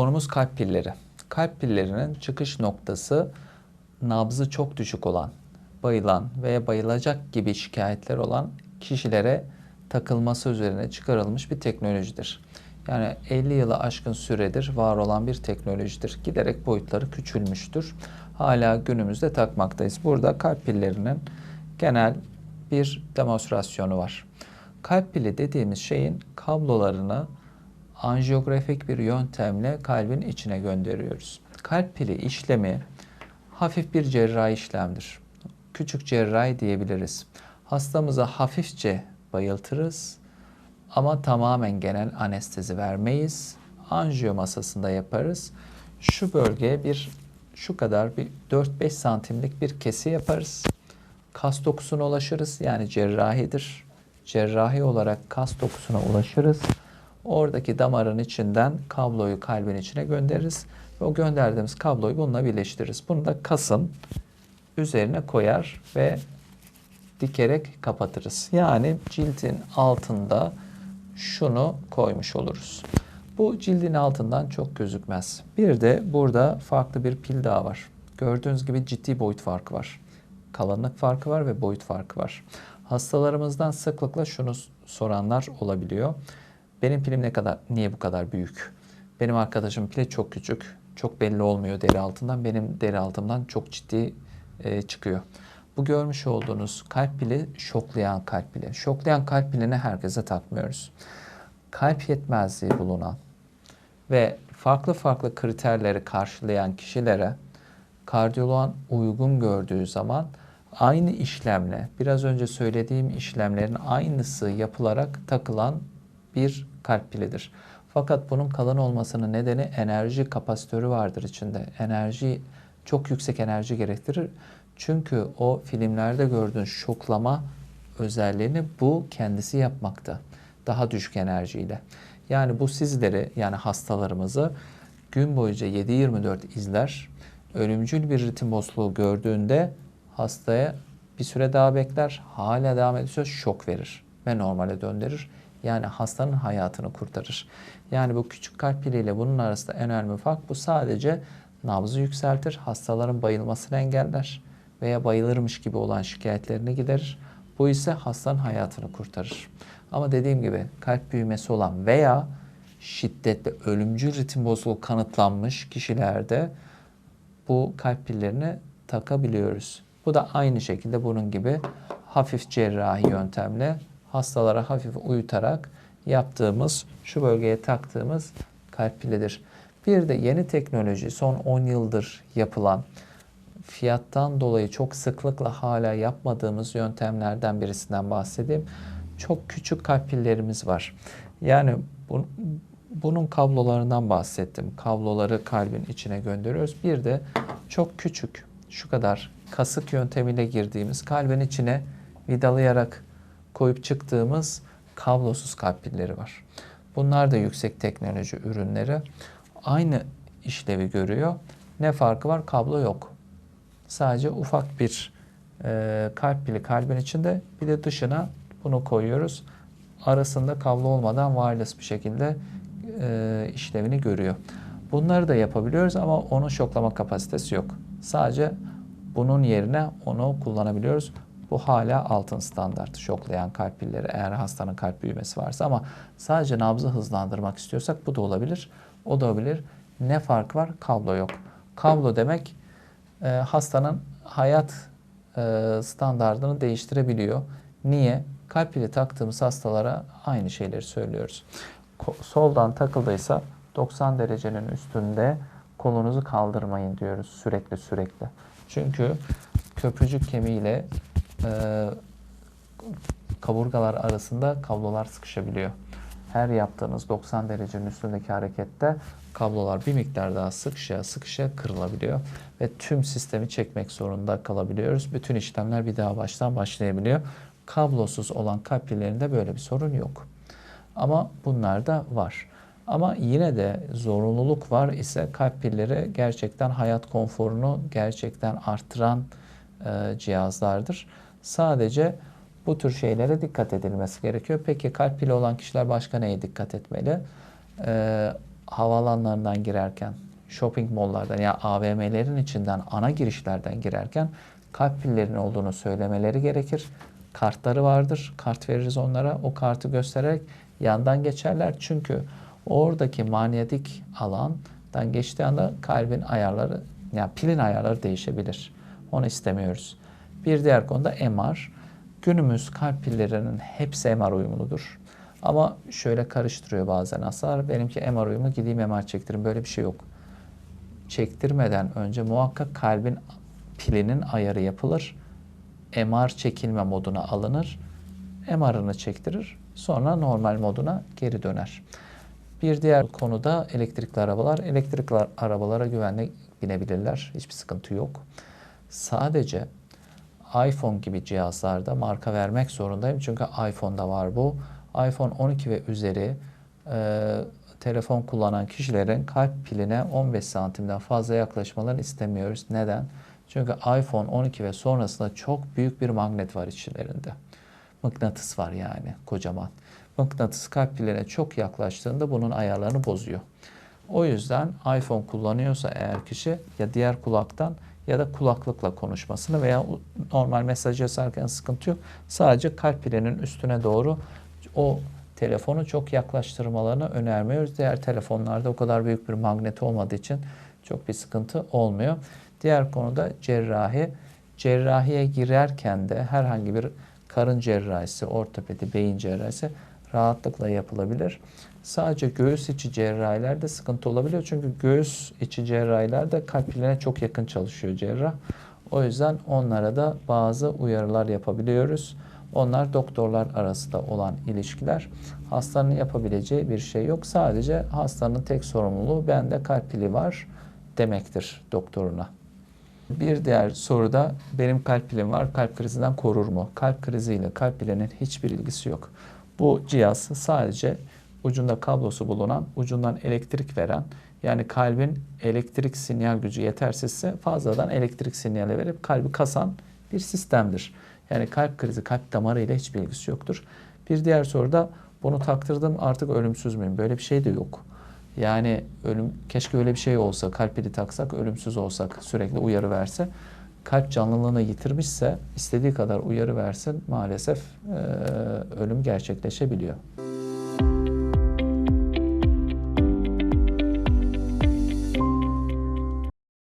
Konumuz kalp pilleri. Kalp pillerinin çıkış noktası nabzı çok düşük olan, bayılan veya bayılacak gibi şikayetler olan kişilere takılması üzerine çıkarılmış bir teknolojidir. Yani 50 yılı aşkın süredir var olan bir teknolojidir. Giderek boyutları küçülmüştür. Hala günümüzde takmaktayız. Burada kalp pillerinin genel bir demonstrasyonu var. Kalp pili dediğimiz şeyin kablolarını anjiyografik bir yöntemle kalbin içine gönderiyoruz. Kalp pili işlemi hafif bir cerrahi işlemdir. Küçük cerrahi diyebiliriz. Hastamıza hafifçe bayıltırız ama tamamen genel anestezi vermeyiz. Anjiyo masasında yaparız. Şu bölgeye bir şu kadar bir 4-5 santimlik bir kesi yaparız. Kas dokusuna ulaşırız. Yani cerrahidir. Cerrahi olarak kas dokusuna ulaşırız. Oradaki damarın içinden kabloyu kalbin içine göndeririz. Ve o gönderdiğimiz kabloyu bununla birleştiririz. Bunu da kasın üzerine koyar ve dikerek kapatırız. Yani cildin altında şunu koymuş oluruz. Bu cildin altından çok gözükmez. Bir de burada farklı bir pil daha var. Gördüğünüz gibi ciddi boyut farkı var. Kalınlık farkı var ve boyut farkı var. Hastalarımızdan sıklıkla şunu soranlar olabiliyor. Benim pilim ne kadar, niye bu kadar büyük? Benim arkadaşım pili çok küçük, çok belli olmuyor deri altından. Benim deri altımdan çok ciddi e, çıkıyor. Bu görmüş olduğunuz kalp pili şoklayan kalp pili. Şoklayan kalp pilini herkese takmıyoruz. Kalp yetmezliği bulunan ve farklı farklı kriterleri karşılayan kişilere kardiyoloğun uygun gördüğü zaman aynı işlemle biraz önce söylediğim işlemlerin aynısı yapılarak takılan bir kalp pilidir. Fakat bunun kalın olmasının nedeni enerji kapasitörü vardır içinde. Enerji çok yüksek enerji gerektirir. Çünkü o filmlerde gördüğün şoklama özelliğini bu kendisi yapmakta. Daha düşük enerjiyle. Yani bu sizleri yani hastalarımızı gün boyunca 7-24 izler. Ölümcül bir ritim bozukluğu gördüğünde hastaya bir süre daha bekler. Hala devam ediyorsa şok verir ve normale döndürür. Yani hastanın hayatını kurtarır. Yani bu küçük kalp piliyle bunun arasında en önemli fark bu sadece nabzı yükseltir, hastaların bayılmasını engeller veya bayılırmış gibi olan şikayetlerini giderir. Bu ise hastanın hayatını kurtarır. Ama dediğim gibi kalp büyümesi olan veya şiddetli ölümcül ritim bozukluğu kanıtlanmış kişilerde bu kalp pillerini takabiliyoruz. Bu da aynı şekilde bunun gibi hafif cerrahi yöntemle hastalara hafif uyutarak yaptığımız, şu bölgeye taktığımız kalp pilidir. Bir de yeni teknoloji son 10 yıldır yapılan fiyattan dolayı çok sıklıkla hala yapmadığımız yöntemlerden birisinden bahsedeyim. Çok küçük kalp pillerimiz var. Yani bu, bunun kablolarından bahsettim. Kabloları kalbin içine gönderiyoruz. Bir de çok küçük şu kadar kasık yöntemiyle girdiğimiz kalbin içine vidalayarak koyup çıktığımız kablosuz kalp pilleri var. Bunlar da yüksek teknoloji ürünleri. Aynı işlevi görüyor. Ne farkı var? Kablo yok. Sadece ufak bir e, kalp pili kalbin içinde bir de dışına bunu koyuyoruz. Arasında kablo olmadan wireless bir şekilde e, işlevini görüyor. Bunları da yapabiliyoruz ama onun şoklama kapasitesi yok. Sadece bunun yerine onu kullanabiliyoruz. Bu hala altın standart şoklayan kalp pilleri eğer hastanın kalp büyümesi varsa ama sadece nabzı hızlandırmak istiyorsak bu da olabilir. O da olabilir. Ne fark var? Kablo yok. Kablo demek e, hastanın hayat e, standartını değiştirebiliyor. Niye? Kalp pili taktığımız hastalara aynı şeyleri söylüyoruz. Soldan takıldıysa 90 derecenin üstünde kolunuzu kaldırmayın diyoruz sürekli sürekli. Çünkü köprücük kemiğiyle e, kaburgalar arasında kablolar sıkışabiliyor. Her yaptığınız 90 derecenin üstündeki harekette kablolar bir miktar daha sıkışa sıkışa kırılabiliyor ve tüm sistemi çekmek zorunda kalabiliyoruz. Bütün işlemler bir daha baştan başlayabiliyor. Kablosuz olan kalp pillerinde böyle bir sorun yok. Ama bunlar da var. Ama yine de zorunluluk var ise kalp pilleri gerçekten hayat konforunu gerçekten arttıran e, cihazlardır. Sadece bu tür şeylere dikkat edilmesi gerekiyor. Peki kalp pili olan kişiler başka neye dikkat etmeli? E, havaalanlarından girerken, shopping malllardan ya AVM'lerin içinden ana girişlerden girerken kalp pillerinin olduğunu söylemeleri gerekir. Kartları vardır. Kart veririz onlara. O kartı göstererek yandan geçerler. Çünkü oradaki manyetik alandan geçtiği anda kalbin ayarları, yani pilin ayarları değişebilir. Onu istemiyoruz. Bir diğer konuda MR. Günümüz kalp pillerinin hepsi MR uyumludur. Ama şöyle karıştırıyor bazen hasar. Benimki MR uyumlu gideyim MR çektirin. Böyle bir şey yok. Çektirmeden önce muhakkak kalbin pilinin ayarı yapılır. MR çekilme moduna alınır. MR'ını çektirir. Sonra normal moduna geri döner. Bir diğer konu da elektrikli arabalar. Elektrikli arabalara güvenle binebilirler. Hiçbir sıkıntı yok. Sadece iPhone gibi cihazlarda marka vermek zorundayım. Çünkü iPhone'da var bu. iPhone 12 ve üzeri e, telefon kullanan kişilerin kalp piline 15 santimden fazla yaklaşmalarını istemiyoruz. Neden? Çünkü iPhone 12 ve sonrasında çok büyük bir magnet var içlerinde. Mıknatıs var yani kocaman. Mıknatıs kalp piline çok yaklaştığında bunun ayarlarını bozuyor. O yüzden iPhone kullanıyorsa eğer kişi ya diğer kulaktan ya da kulaklıkla konuşmasını veya normal mesaj yazarken sıkıntı yok. Sadece kalp pilinin üstüne doğru o telefonu çok yaklaştırmalarını önermiyoruz. Diğer telefonlarda o kadar büyük bir magnet olmadığı için çok bir sıkıntı olmuyor. Diğer konuda cerrahi. Cerrahiye girerken de herhangi bir karın cerrahisi, ortopedi, beyin cerrahisi rahatlıkla yapılabilir. Sadece göğüs içi cerrahilerde sıkıntı olabiliyor. Çünkü göğüs içi cerrahilerde kalp piline çok yakın çalışıyor cerrah. O yüzden onlara da bazı uyarılar yapabiliyoruz. Onlar doktorlar arasında olan ilişkiler. Hastanın yapabileceği bir şey yok. Sadece hastanın tek sorumluluğu bende kalp pili var demektir doktoruna. Bir diğer soru da benim kalp pilim var, kalp krizinden korur mu? Kalp kriziyle kalp pilinin hiçbir ilgisi yok. Bu cihaz sadece ucunda kablosu bulunan, ucundan elektrik veren, yani kalbin elektrik sinyal gücü yetersizse fazladan elektrik sinyali verip kalbi kasan bir sistemdir. Yani kalp krizi, kalp damarı ile hiçbir ilgisi yoktur. Bir diğer soru da bunu taktırdım artık ölümsüz müyüm? Böyle bir şey de yok. Yani ölüm keşke öyle bir şey olsa, kalp pili taksak, ölümsüz olsak, sürekli uyarı verse. Kalp canlılığını yitirmişse istediği kadar uyarı versin maalesef e, ölüm gerçekleşebiliyor.